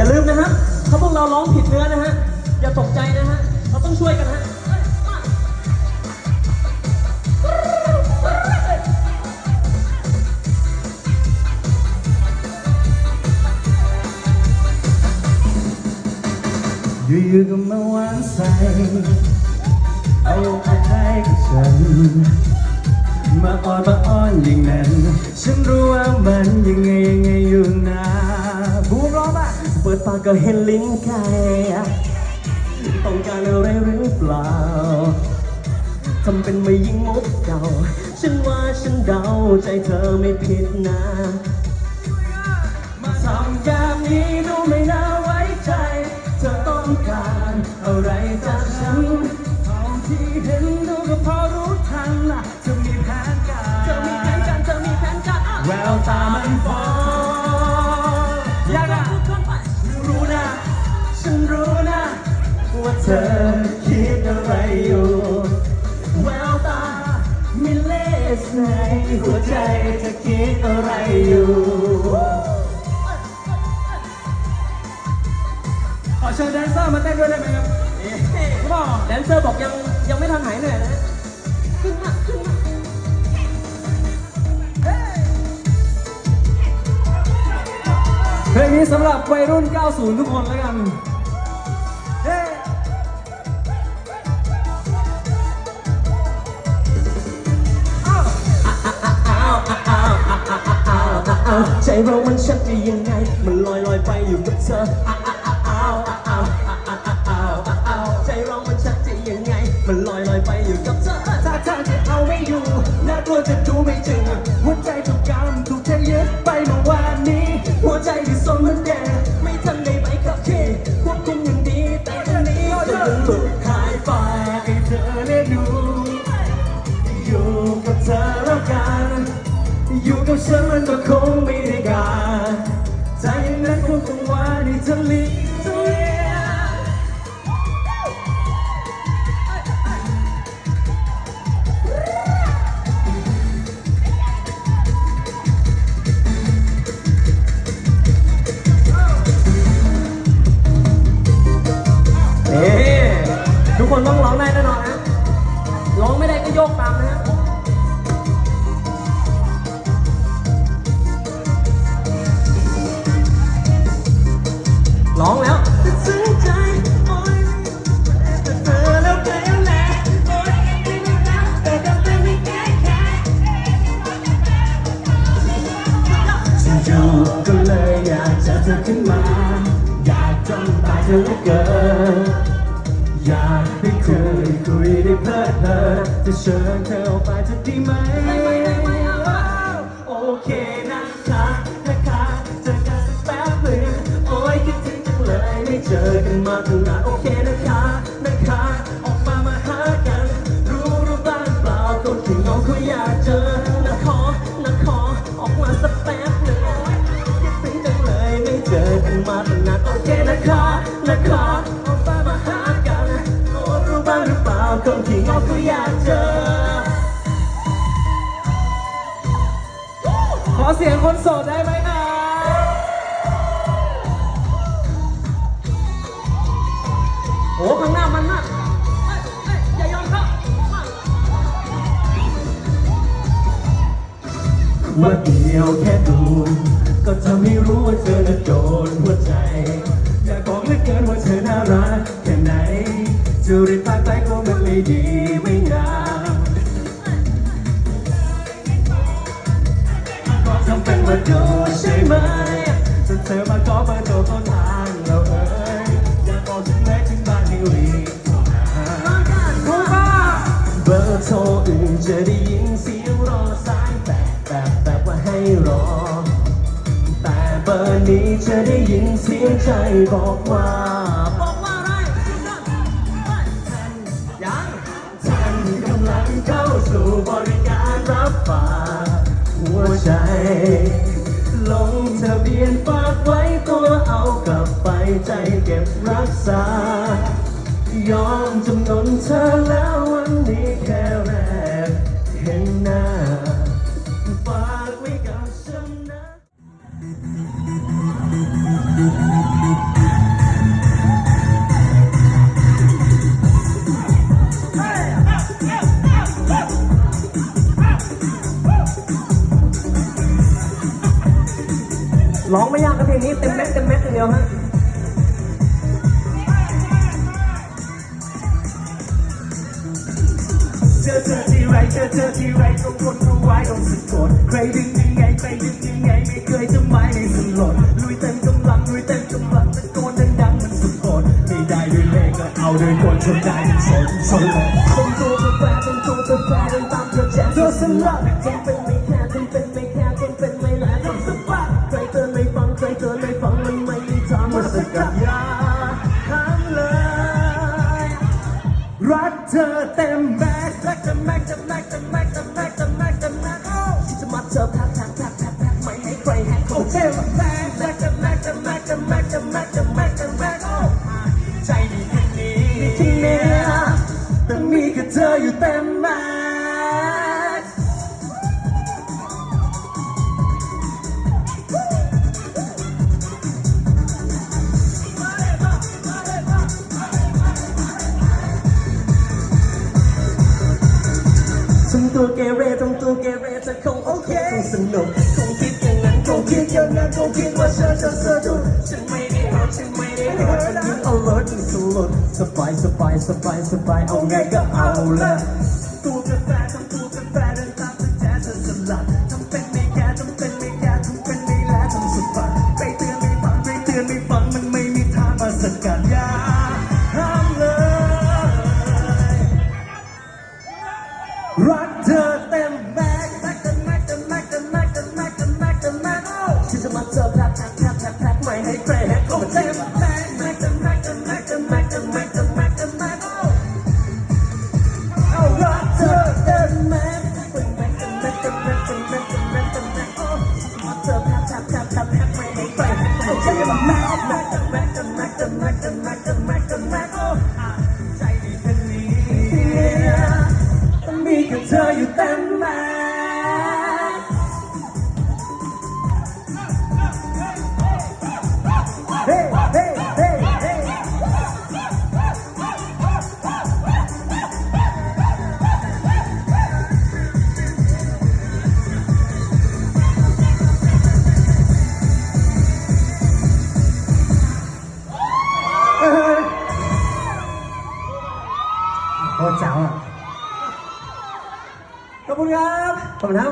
อย่าลืมนะฮะ ถ้าพวกเราร้องผิดเนื้อนะฮะ อย่าตกใจนะฮะ เราต้องช่วยกันฮะ อยู่ๆก็มาวางใสเอาอะไรกับฉัน มาอ้อนมาอ้อนอย่างนั้น ฉันรู้ว่ามันยังไงยังไงอยู่นะ ป่ะเปิดปากก็เห็นลิ้นไก่ต้องการอะไรหรือเปล่าทำเป็นไม่ยิงมุกเก่า ฉันว่าฉันเดาใจเธอไม่ผิดนะมาทำแบ อคิดอะไรอยู่ แววตามีเลสในหัวใจเธอคิดอะไรอยู่ ขอเชิญแดนเซอร์มาเต้นด้วยได้ไหมครับแดนเซอร์บอกยังยังไม่ทันหายเหนื่อยนะฮะขึ้นมาขึ้นมาเพลงนี้สำหรับวัยรุ่น 90 ทุกคนแล้วกัน อ้าวใจเรามันชักจะยังไง มันลอยลอยไปอยู่กับเธออ้าวอ้าวอ้าวอ้าวอ้าวอ้าวใจเรามันชักจะยังไง มันลอยลอยไปอยู่กับเธอถ้าทางจะเอาไม่อยู่น่ากลัวจะดูไม่จริง ต้อ ร้องแล้วตัดสินใจโอ๊ยแต่เธอแล้วแพ้แหละโอ๊ยแต่ก็ไม่แก้แค้จู่ก็เลยอยากจะเธอขึ้นมา อยากจ้องตาเธอเหลือเกินอยากได้เคยคุยได้เพลิดเพลินจะเชิญเธอออกไปจะดีไหม เจอกันมาตั้งนานโอเคนะคะนะคะ ออกมามาหากัน รู้รู้บ้างเปล่าคนที่น้องเขาอยากเจอนะขอนะขอออกมาสักแป๊บหนึ่งคิดถึงจังเลยไม่เจอกันมาตั้งนานโอเคนะคะนะคะออกมามาหากันรู้รู้บ้างหรือเปล่าคนที่น้องเขาอยากเจอ ขอเสียงคนโสดได้ไหมครั ว่าเดียวแค่ดูก็ทำให้รู้ว่าเธอน่ะโดนหัวใจ อยากบอกเหลือเกินว่าเธอน่ารักแค่ไหนจะรีบพาไปก็มันไม่ดีไม่งามก็ทำเป็นว่าดูใช่ไหมจนเธอมาขอเบอร์โทรเข้าทางเราเอ่ยอยากบอกถึงไหนถึงบ้านให้รีบโทรหารู้ป่ะเบอร์โทรอื่นจะได้ บอร์นี้จะได้ยินเสียงใจบอกว่าบอกว่าอะไรยังท่านกำลังเข้าสู่บริการรับฝากหัวใจ ลงทะเบียนฝากไว้ตัวเอากลับไปใจเก็บรักษา ยอมจำนนเธอแล้ววันนี้แค่แรกเห็นหน้า ไม่ยากนะเพลงนี้เต็มแม็กซ์เต็มแม็กซ์อย่างเดียวฮะเจอเธอที่ไรเจอเธอที่ไรต้องทนเอาไว้ต้องสะกดใครดึงยังไงใครดึงยังไงไม่เคยจะไม่ให้สลดลุยเต็มกำลังลุยเต็มกำลังตะโกนดังๆมันสุดโกดไม่ได้ด้วยเลขก็เอาด้วยคนชนได้เป็นชนชนเลยผมตัวกาแฟผมตัวกาแฟเดินตามเธอแจ๊สตัวสลัด ตัวเกเรทำตัวเกเรจะคงโอเคคงสนุกคงคิดอย่างนั้นคงคิดอย่างนั้นคงคิดว่าเธอจะสะดุดฉันไม่ได้หอฉันไม่ได้หอฉันยิ่ง alert ยิ่งสลดสบายสบายสบายสบายเอาไงก็เอาละ for now.